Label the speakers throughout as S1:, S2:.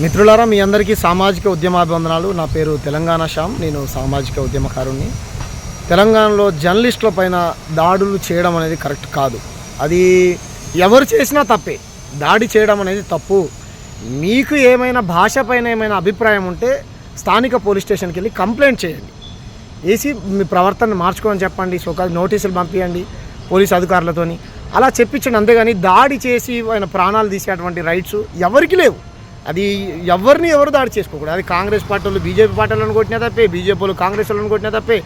S1: మిత్రులారా మీ అందరికీ సామాజిక ఉద్యమాభివందనాలు. నా పేరు తెలంగాణ శ్యామ్. నేను సామాజిక ఉద్యమకారుణ్ణి. తెలంగాణలో జర్నలిస్టుల పైన దాడులు చేయడం అనేది కరెక్ట్ కాదు. అది ఎవరు చేసినా తప్పే. దాడి చేయడం అనేది తప్పు. మీకు ఏమైనా భాష పైన ఏమైనా అభిప్రాయం ఉంటే స్థానిక పోలీస్ స్టేషన్కి వెళ్ళి కంప్లైంట్ చేయండి. వేసి మీ ప్రవర్తన మార్చుకోమని చెప్పండి. సోకాల్ నోటీసులు పంపించండి పోలీస్ అధికారులతోని. అలా చెప్పించండి. అంతేగాని దాడి చేసి ఆయన ప్రాణాలు తీసేటువంటి రైట్స్ ఎవరికి లేవు. అది ఎవరిని ఎవరు దాడి చేసుకోకూడదు. అది కాంగ్రెస్ పార్టీ వాళ్ళు బీజేపీ పార్టీ వాళ్ళని కొట్టినా తప్పే బీజేపీ వాళ్ళు కాంగ్రెస్ వాళ్ళని కొట్టినా తప్పే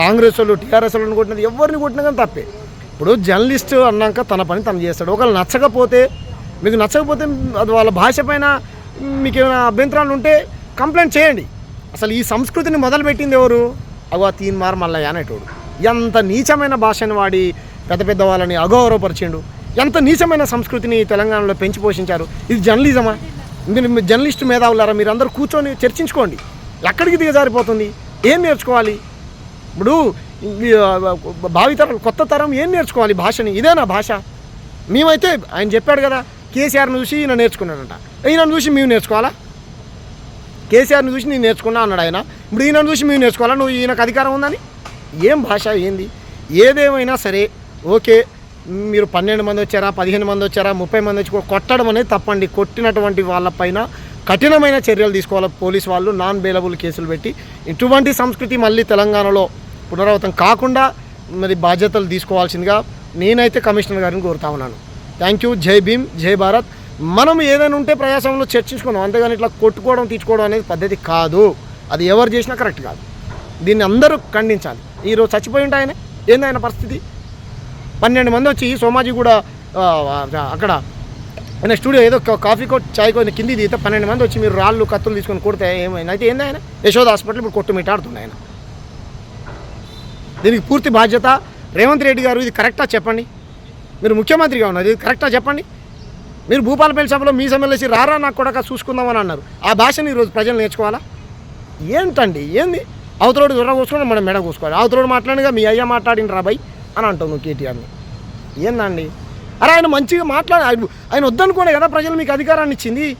S1: కాంగ్రెస్ వాళ్ళు టీఆర్ఎస్ వాళ్ళని కొట్టినది ఎవరిని కొట్టినా కానీ తప్పే. ఇప్పుడు జర్నలిస్ట్ అన్నాక తన పని తను చేస్తాడు. ఒకవేళ నచ్చకపోతే మీకు నచ్చకపోతే అది వాళ్ళ భాష పైన మీకు ఏమైనా అభ్యంతరాలు ఉంటే కంప్లైంట్ చేయండి. అసలు ఈ సంస్కృతిని మొదలుపెట్టింది ఎవరు? అగో తీన్ మార్ మల్లయ్య అనేటోడు. ఎంత నీచమైన భాషను వాడి పెద్ద పెద్ద వాళ్ళని అగౌరవపరిచిండు. ఎంత నీచమైన సంస్కృతిని తెలంగాణలో పెంచి పోషించారు. ఇది జర్నలిజమా? మీరు జర్నలిస్ట్ జర్నలిస్టు మేధావులారా మీరు అందరూ కూర్చొని చర్చించుకోండి. ఎక్కడికి దిగజారిపోతుంది? ఏం నేర్చుకోవాలి? ఇప్పుడు భావితరం కొత్త తరం ఏం నేర్చుకోవాలి భాషని? ఇదేనా భాష. మేమైతే ఆయన చెప్పాడు కదా కేసీఆర్ని చూసి ఈయన నేర్చుకున్నాడంట. ఈయనను చూసి మేము నేర్చుకోవాలా? కేసీఆర్ని చూసి నేను నేర్చుకున్నా అన్నాడు ఆయన. ఇప్పుడు ఈయనను చూసి మేము నేర్చుకోవాలా? నువ్వు ఈయనకు అధికారం ఉందని? ఏం భాష ఏంది? ఏదేమైనా సరే ఓకే. మీరు పన్నెండు మంది వచ్చారా పదిహేను మంది వచ్చారా ముప్పై మంది వచ్చి కొట్టడం అనేది తప్పండి. కొట్టినటువంటి వాళ్ళపైన కఠినమైన చర్యలు తీసుకోవాలి పోలీస్ వాళ్ళు. నాన్ బెయిలబుల్ కేసులు పెట్టి ఇటువంటి సంస్కృతి మళ్ళీ తెలంగాణలో పునరావృతం కాకుండా మరి బాధ్యతలు తీసుకోవాల్సిందిగా నేనైతే కమిషనర్ గారిని కోరుతా ఉన్నాను. థ్యాంక్ యూ జై భీమ్ జై భారత్. మనం ఏదైనా ఉంటే ప్రయాసంలో చర్చించుకున్నాం అంతేగాని ఇట్లా కొట్టుకోవడం తీర్చుకోవడం అనేది పద్ధతి కాదు. అది ఎవరు చేసినా కరెక్ట్ కాదు. దీన్ని అందరూ ఖండించాలి. ఈరోజు చచ్చిపోయి ఉంటే ఆయన? ఏంది ఆయన పరిస్థితి? పన్నెండు మంది వచ్చి సోమాజీ కూడా అక్కడ ఆయన స్టూడియో ఏదో కాఫీ కో చాయ్ కో కింది దిగితే పన్నెండు మంది వచ్చి మీరు రాళ్ళు కత్తులు తీసుకొని కొడితే ఏమైనా అయితే ఏంది ఆయన? యశోద హాస్పిటల్ ఇప్పుడు కొట్టుమిట్టాడుతుంది ఆయన. దీనికి పూర్తి బాధ్యత రేవంత్ రెడ్డి గారు. ఇది కరెక్టా చెప్పండి? మీరు ముఖ్యమంత్రిగా ఉన్నారు. ఇది కరెక్టా చెప్పండి? మీరు భూపాలపల్లి సభలో మీ సమ్మెలేసి రారా నాకు కూడా చూసుకుందామని అన్నారు. ఆ భాషని ఈరోజు ప్రజలు నేర్చుకోవాలా? ఏంటండి? ఏంది? అవతలోడు దొర కూసుకొని మనం మెడ కూసుకోవాలి. అవతలోడు మాట్లాడిగా మీ అయ్య మాట్లాడిన రాబాయ్ అని అంటావు నువ్వు కేటీఆర్ని ఏందండి? అరే ఆయన మంచిగా మాట్లాడ ఆయన- ఆయన కదా ప్రజలు మీకు అధికారాన్ని ఇచ్చింది.